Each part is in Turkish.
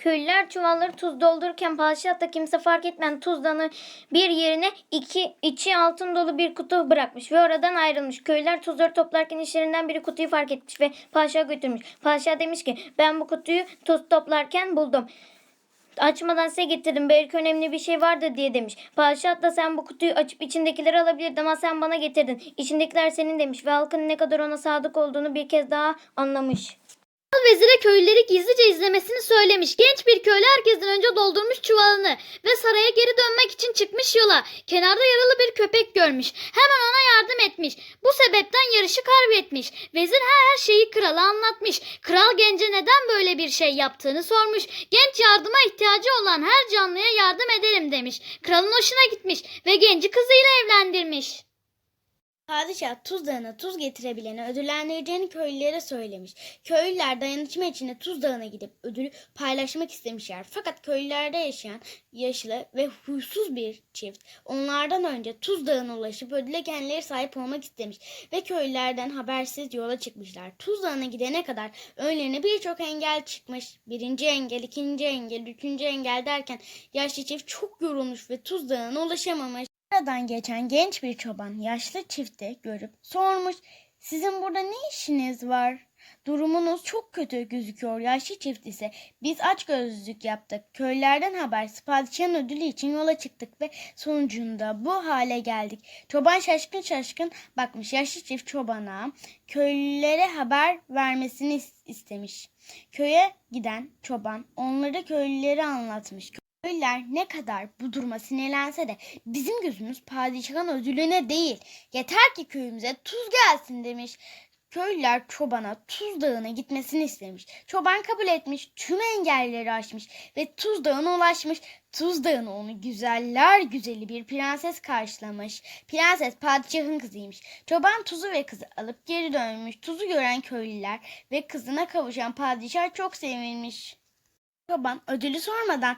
Köylüler çuvalları tuz doldururken padişah da kimse fark etmeyen tuzdanı bir yerine iki içi altın dolu bir kutu bırakmış ve oradan ayrılmış. Köylüler tuzları toplarken işlerinden biri kutuyu fark etmiş ve padişah götürmüş. Padişah demiş ki ben bu kutuyu tuz toplarken buldum. Açmadan size getirdim. Belki önemli bir şey vardı diye demiş. Padişah da sen bu kutuyu açıp içindekileri alabilirdin ama sen bana getirdin. İçindekiler senin demiş ve halkın ne kadar ona sadık olduğunu bir kez daha anlamış. Vezire köylüleri gizlice izlemesini söylemiş. Genç bir köylü herkesten önce doldurmuş çuvalını ve saraya geri dönmek için çıkmış yola. Kenarda yaralı bir köpek görmüş. Hemen ona yardım etmiş. Bu sebepten yarışı kaybetmiş. Vezir her şeyi krala anlatmış. Kral gence neden böyle bir şey yaptığını sormuş. Genç yardıma ihtiyacı olan her canlıya yardım ederim demiş. Kralın hoşuna gitmiş ve genci kızıyla evlendirmiş. Padişah Tuz Dağı'na tuz getirebileni ödüllendireceğini köylülere söylemiş. Köylüler dayanışma içinde Tuz Dağı'na gidip ödülü paylaşmak istemişler. Fakat köylülerde yaşayan yaşlı ve huysuz bir çift onlardan önce Tuz Dağı'na ulaşıp ödüle kendileri sahip olmak istemiş ve köylülerden habersiz yola çıkmışlar. Tuz Dağı'na gidene kadar önlerine birçok engel çıkmış. Birinci engel, ikinci engel, üçüncü engel derken yaşlı çift çok yorulmuş ve Tuz Dağı'na ulaşamamış. Aradan geçen genç bir çoban yaşlı çifti görüp sormuş. Sizin burada ne işiniz var? Durumunuz çok kötü gözüküyor. Yaşlı çift ise biz aç gözlülük yaptık. Köylerden habersiz padişahın ödülü için yola çıktık ve sonucunda bu hale geldik. Çoban şaşkın şaşkın bakmış. Yaşlı çift çobana köylülere haber vermesini is- istemiş. Köye giden çoban onları köylülere anlatmış. Köylüler ne kadar bu duruma sinirlense de bizim gözümüz padişahın ödülüne değil. Yeter ki köyümüze tuz gelsin demiş. Köylüler çobana Tuz Dağı'na gitmesini istemiş. Çoban kabul etmiş, tüm engelleri aşmış ve Tuz Dağı'na ulaşmış. Tuz Dağı'na onu güzeller güzeli bir prenses karşılamış. Prenses padişahın kızıymış. Çoban tuzu ve kızı alıp geri dönmüş. Tuzu gören köylüler ve kızına kavuşan padişah çok sevinmiş. Çoban ödülü sormadan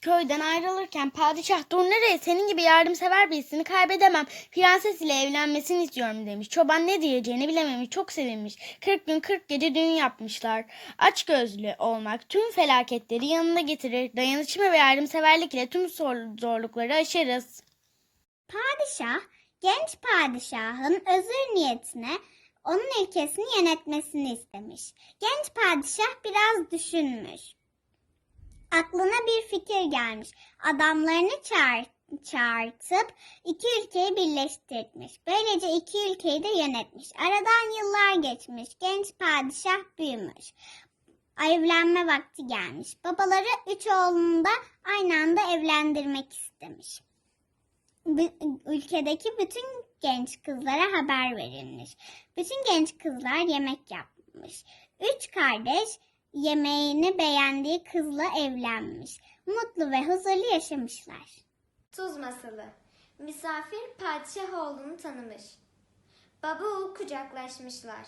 köyden ayrılırken padişah dur nereye senin gibi yardımsever birisini kaybedemem. Prenses ile evlenmesini istiyorum demiş. Çoban ne diyeceğini bilememiş çok sevinmiş. 40 gün 40 gece düğün yapmışlar. Aç gözlü olmak tüm felaketleri yanında getirir. Dayanışma ve yardımseverlik ile tüm zor- zorlukları aşarız. Padişah, genç padişahın özür niyetine onun ülkesini yönetmesini istemiş. Genç padişah biraz düşünmüş. Aklına bir fikir gelmiş. Adamlarını çağır, çağırtıp iki ülkeyi birleştirmiş. Böylece iki ülkeyi de yönetmiş. Aradan yıllar geçmiş. Genç padişah büyümüş. Evlenme vakti gelmiş. Babaları üç oğlunu da aynı anda evlendirmek istemiş ülkedeki bütün genç kızlara haber verilmiş. Bütün genç kızlar yemek yapmış. Üç kardeş yemeğini beğendiği kızla evlenmiş. Mutlu ve huzurlu yaşamışlar. Tuz masalı. Misafir padişah oğlunu tanımış. Baba oğul kucaklaşmışlar.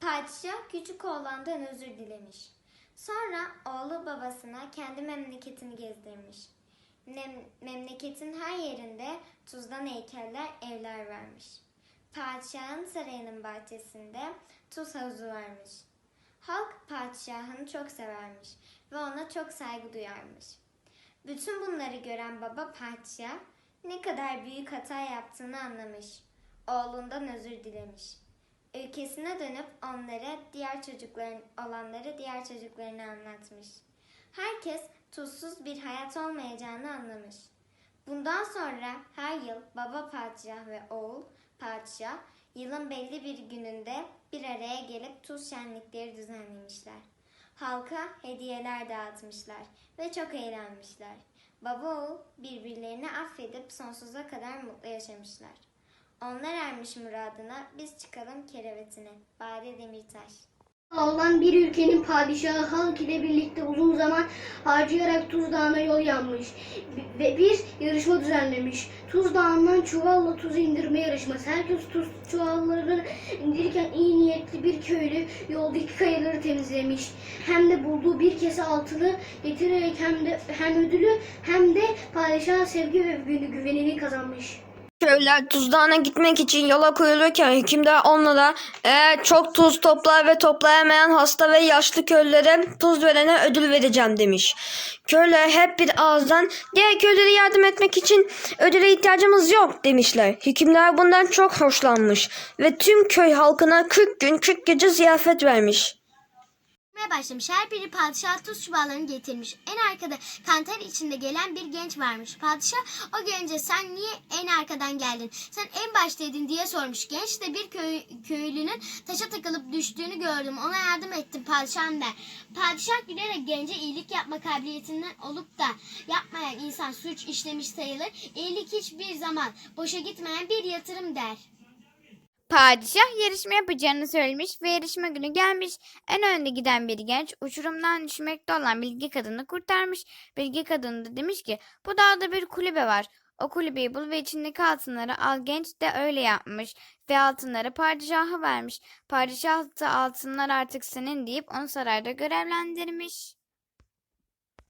Padişah küçük oğlandan özür dilemiş. Sonra oğlu babasına kendi memleketini gezdirmiş. Nem- memleketin her yerinde tuzdan heykeller, evler vermiş. Padişahın sarayının bahçesinde tuz havuzu varmış. Halk padişahını çok severmiş ve ona çok saygı duyarmış. Bütün bunları gören baba padişah ne kadar büyük hata yaptığını anlamış. Oğlundan özür dilemiş. Ülkesine dönüp onlara diğer çocukların olanları diğer çocuklarına anlatmış. Herkes tuzsuz bir hayat olmayacağını anlamış. Bundan sonra her yıl baba padişah ve oğul padişah yılın belli bir gününde bir araya gelip tuz şenlikleri düzenlemişler. Halka hediyeler dağıtmışlar ve çok eğlenmişler. Baba oğul birbirlerini affedip sonsuza kadar mutlu yaşamışlar. Onlar ermiş muradına biz çıkalım kerevetine. Bade Demirtaş olan bir ülkenin padişahı halk ile birlikte uzun zaman harcayarak Tuz Dağı'na yol yanmış ve bir yarışma düzenlemiş. Tuz Dağı'ndan çuvalla tuzu indirme yarışması. Herkes tuz çuvallarını indirirken iyi niyetli bir köylü yoldaki kayaları temizlemiş. Hem de bulduğu bir kese altını getirerek hem de hem ödülü hem de padişahın sevgi ve güvenini kazanmış. Köylüler Tuz Dağı'na gitmek için yola koyulurken hükümdar onlara eğer çok tuz toplar ve toplayamayan hasta ve yaşlı köylülere tuz verene ödül vereceğim demiş. Köylüler hep bir ağızdan diğer köylülere yardım etmek için ödüle ihtiyacımız yok demişler. Hükümdar bundan çok hoşlanmış ve tüm köy halkına 40 gün 40 gece ziyafet vermiş. Yapmaya başlamış. Her biri padişah tuz çuvallarını getirmiş. En arkada kantar içinde gelen bir genç varmış. Padişah o gence sen niye en arkadan geldin? Sen en baştaydın diye sormuş. Genç de bir köy, köylünün taşa takılıp düştüğünü gördüm. Ona yardım ettim padişahım der. Padişah gülerek gence iyilik yapma kabiliyetinden olup da yapmayan insan suç işlemiş sayılır. İyilik hiçbir zaman boşa gitmeyen bir yatırım der. Padişah yarışma yapacağını söylemiş ve yarışma günü gelmiş. En önde giden bir genç uçurumdan düşmekte olan bilgi kadını kurtarmış. Bilgi kadını da demiş ki bu dağda bir kulübe var. O kulübeyi bul ve içindeki altınları al. Genç de öyle yapmış ve altınları padişaha vermiş. Padişah da altınlar artık senin deyip onu sarayda görevlendirmiş.